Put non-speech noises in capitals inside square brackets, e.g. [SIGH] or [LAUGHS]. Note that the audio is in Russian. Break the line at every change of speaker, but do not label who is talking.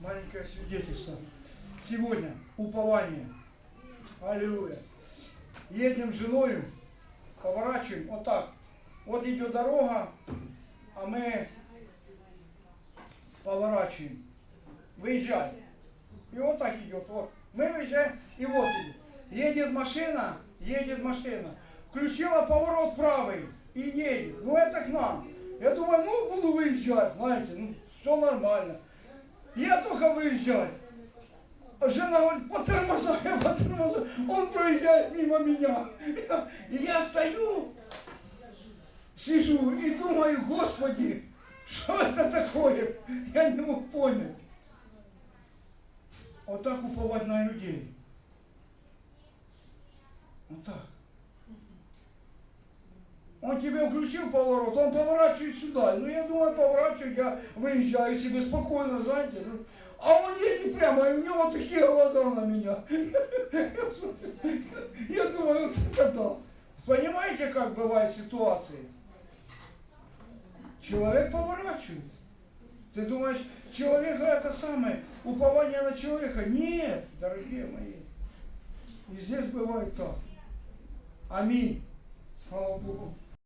маленькое свидетельство. Сегодня упование. Аллилуйя. Едем с женой, поворачиваем вот так. Вот идет дорога, а мы поворачиваем. Выезжаем. И вот так идет. Вот. Мы выезжаем, и вот идет. Едет машина, едет машина. Включила поворот правый и едет. Ну это к нам. Я думаю, ну буду выезжать, знаете, ну все нормально. Я только выезжать. А Жена говорит, по тормозам, я [LAUGHS] по тормозам. Он проезжает мимо меня. И я стою, сижу и думаю, Господи, что это такое? Я не мог понять. Вот так уповать на людей. Вот так. Он тебе включил поворот, он поворачивает сюда. Ну, я думаю, поворачиваю, я выезжаю себе спокойно, знаете. ну. А он едет прямо, и у него такие глаза на меня. [LAUGHS] Я думаю, вот это да. Понимаете, как бывают ситуации? Человек поворачивает. Ты думаешь, человека это самое, упование на человека? Нет, дорогие мои. И здесь бывает так. Аминь. Слава Богу.